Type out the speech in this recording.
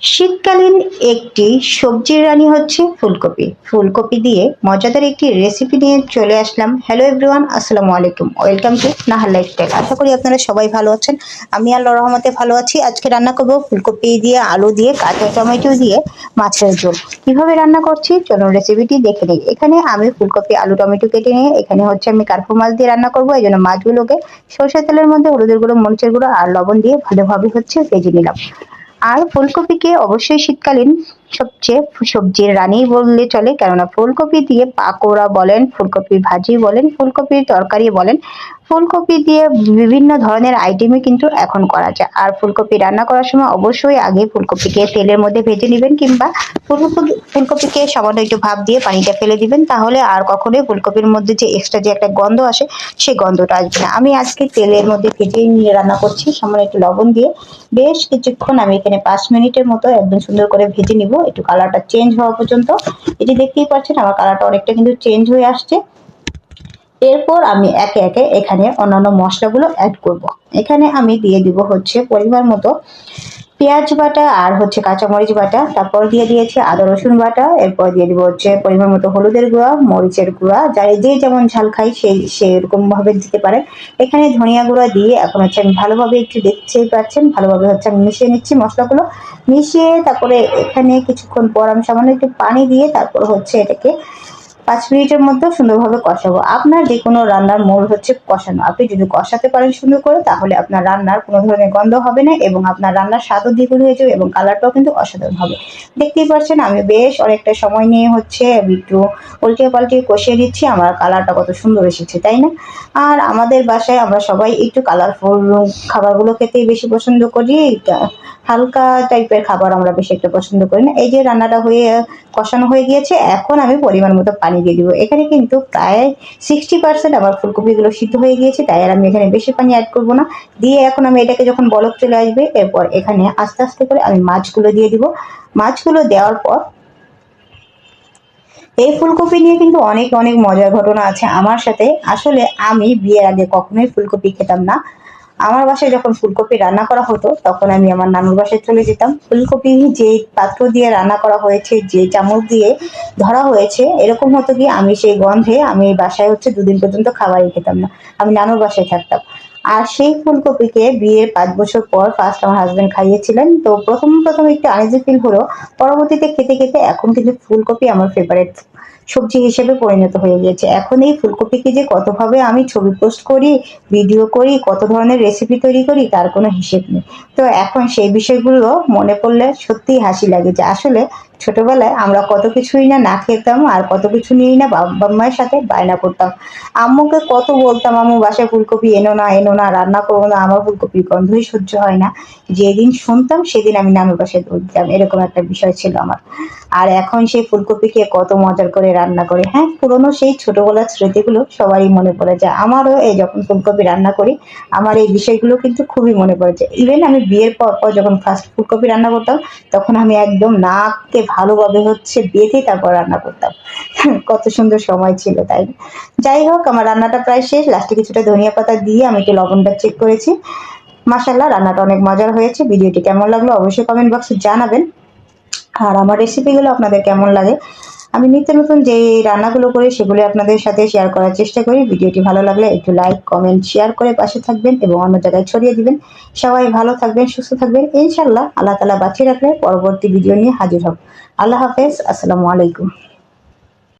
শীতকালীন একটি সবজির রানী হচ্ছে ফুলকপি। ফুলকপি দিয়ে মজাদার একটি রেসিপি নিয়ে চলে আসলাম। হ্যালো এভরিওয়ান আসসালামু আলাইকুম। ওয়েলকাম টু নাহার লাইফস্টাইল আশা করি আপনারা সবাই ভালো আছেন। আমি আল্লাহ রহমতে ভালো আছি। আজকে রান্না করব ফুলকপি দিয়ে আলু দিয়ে, কাঁচা টমেটো দিয়ে মাছের ঝোল। কীভাবে রান্না করছি? চলুন রেসিপিটি দেখে নিই। এখানে আমি ফুলকপি, আলু, টমেটো কেটে নিয়ে এখানে হচ্ছে আমি কার্পু মাছ দিয়ে রান্না করব। এই জন্য মাছগুলোকে সরষের তেলের মধ্যে হলুদের গুঁড়ো, মরিচের গুঁড়ো আর লবণ দিয়ে ভালোভাবে হচ্ছে ভেজে নিলাম। আর ফুলকপিকে অবশ্যই শীতকালীন সবচেয়ে সবজির রানী বললে চলে। কেননা ফুলকপি দিয়ে পাকোড়া বলেন, ফুলকপির ভাজি বলেন, ফুলকপির তরকারি বলেন ফুলকপি দিয়ে বিভিন্ন ধরনের আইটেমই কিন্তু এখন করা যায়। আর ফুলকপি রান্না করার সময় অবশ্যই আগে ফুলকপিকে তেলের মধ্যে ভেজে নেবেন কিংবা ফুলকপি, ফুলকপিকে সামান্য একটু ভাপ দিয়ে পানিটা ফেলে দিবেন, তাহলে আর কখনোই ফুলকপির মধ্যে যে এক্সট্রা যে একটা গন্ধ আসে, সেই গন্ধটা আসবে না। আমি আজকে তেলের মধ্যে ভেজে নিয়ে রান্না করছি, সামান্য একটু লবণ দিয়ে। বেশ কিছুক্ষণ আমি এখানে পাঁচ মিনিটের মতো একদম সুন্দর করে ভেজে নিব। একটু কালারটা চেঞ্জ হওয়া পর্যন্ত। এটি দেখতেই পাচ্ছেন, আমার কালারটা অনেকটা কিন্তু চেঞ্জ হয়ে আসছে। এরপর আমি একে একে এখানে অন্যান্য মশলাগুলো অ্যাড করব। এখানে আমি দিয়ে দিব হচ্ছে পরিমাণ মতো পেঁয়াজ বাটা আর হচ্ছে কাঁচামরিচ বাটা। তারপর দিয়ে দিয়েছি আদা, রসুন বাটা। এরপর দিয়ে দিব হচ্ছে পরিমাণ মতো হলুদের গুঁড়া, মরিচের গুঁড়া। যাই, যে যেমন ঝাল খাই সেই সেরকম ভাবে দিতে পারেন। এখানে ধনিয়া গুঁড়া দিয়ে এখন হচ্ছে আমি ভালোভাবে একটু দেখতেই পাচ্ছেন, ভালোভাবে হচ্ছে আমি মিশিয়ে নিচ্ছি মশলাগুলো। মিশিয়ে তারপরে এখানে কিছুক্ষণ পর আমি সামান্য একটু পানি দিয়ে তারপর হচ্ছে এটাকে পাঁচ মিনিটের মধ্যে সুন্দরভাবে কষাবো। আপনার যে কোনো রান্নার মূল হচ্ছে কষানো। আপনি যদি কষাতে পারেন সুন্দর করে, তাহলে আপনার রান্নার কোনো ধরনের গন্ধ হবে না এবং আপনার রান্নার স্বাদও দ্বিগুণ হয়ে যাবে এবং কালারটাও কিন্তু অসাধারণ হবে। দেখতেই পাচ্ছেন আমি বেশ অনেকটা সময় নিয়ে হচ্ছে একটু উল্টে পাল্টে কষিয়ে দিচ্ছি আমার কালারটা কত সুন্দর এসেছে, তাই না? আর আমাদের বাসায় আমরা সবাই একটু কালারফুল খাবারগুলো খেতেই বেশি পছন্দ করি। হালকা টাইপের খাবার আমরা বেশি একটা পছন্দ করি না। এই যে রান্নাটা হয়ে কষানো হয়ে গিয়েছে, এখন আমি পরিমাণ মতো পানি দিয়ে দিব। এখানে কিন্তু প্রায় সিক্সটি পার্সেন্ট আমার ফুলকপিগুলো সিদ্ধ হয়ে গিয়েছে, তাই আর আমি এখানে বেশি পানি অ্যাড করব না। দিয়ে এখন আমি এটাকে যখন বলক চলে আসবে, এরপর এখানে আস্তে আস্তে করে আমি মাছগুলো দিয়ে দিব। মাছগুলো দেওয়ার পর এই ফুলকপি নিয়ে কিন্তু অনেক অনেক মজার ঘটনা আছে আমার সাথে। আসলে আমি বিয়ের আগে কখনোই ফুলকপি খেতাম না। আমার বাসায় যখন ফুলকপি রান্না করা হতো, তখন আমি আমার নানুর বাসায় চলে যেতাম। ফুলকপি যে পাত্র দিয়ে রান্না করা হয়েছে যে চামচ দিয়ে ধরা হয়েছে, এরকম হতো কি, আমি সেই গন্ধে আমি বাসায় হচ্ছে দুদিন পর্যন্ত খাবারই খেতাম না। আমি নানুর বাসায় থাকতাম। আর সেই ফুলকপিকে বিয়ের পাঁচ বছর পর ফার্স্ট আমার হাজব্যান্ড খাইয়েছিলেন। তো প্রথম প্রথম একটু আনিজি ফিল হলো। পরবর্তীতে খেতে খেতে এখন কিন্তু ফুলকপি আমার ফেভারেট সবজি হিসেবে পরিণত হয়ে গিয়েছে। এখন এই ফুলকপিকে যে কতভাবে আমি ছবি পোস্ট করি, ভিডিও করি, কত ধরনের রেসিপি তৈরি করি, তার কোনো হিসেব নেই। তো এখন সেই বিষয়গুলো মনে পড়লে সত্যিই হাসি লাগে যে আসলে ছোটবেলায় আমরা কত কিছুই না না খেতাম আর কত কিছু নিয়েই না বাবা মায়ের সাথে বায়না করতাম। আম্মুকে কত বলতাম, আম্মু, বাসায় ফুলকপি এনো না এনো না, রান্না করব না, আমার ফুলকপির গন্ধই সহ্য হয় না। যেদিন শুনতাম, সেদিন আমি নানুর বাসায় দৌড়তাম এরকম একটা বিষয় ছিল আমার। আর এখন সেই ফুলকপিকে কত মজার করে রান্না করে। হ্যাঁ পুরনো সেই ছোটবেলার স্মৃতিগুলো সবারই মনে পড়ে যায়। আমারও এই যখন ফুলকপি রান্না করি, আমার এই বিষয়গুলো কিন্তু খুবই মনে পড়ে যায়। ইভেন আমি বিয়ের পর পর যখন ফার্স্ট ফুলকপি রান্না করতাম, তখন আমি একদম নাককে ভালোভাবে হচ্ছে বেঁধে তারপর রান্না করতাম। কত সুন্দর সময় ছিল, তাই যাই হোক, আমার রান্নাটা প্রায় শেষ। লাস্টে কিছুটা ধনিয়া পাতা দিয়ে আমি একটু লবণটা চেক করেছি। মাসাল্লাহ রান্নাটা অনেক মজার হয়েছে। ভিডিওটি কেমন লাগল অবশ্যই কমেন্ট বক্সে জানাবেন। আর আমার রেসিপিগুলো আপনাদের কেমন লাগে আমি নিত্য নতুন যে রান্নাগুলো করে, সেগুলো আপনাদের সাথে শেয়ার করার চেষ্টা করি। ভিডিওটি ভালো লাগলে একটু লাইক কমেন্ট শেয়ার করে পাশে থাকবেন এবং অন্য জায়গায় ছড়িয়ে দিবেন। সবাই ভালো থাকবেন, সুস্থ থাকবেন। ইনশাল্লাহ আল্লাহ তালা বাঁচিয়ে রাখলে পরবর্তী ভিডিও নিয়ে হাজির হব। আল্লাহ হাফেজ, আসসালামু আলাইকুম।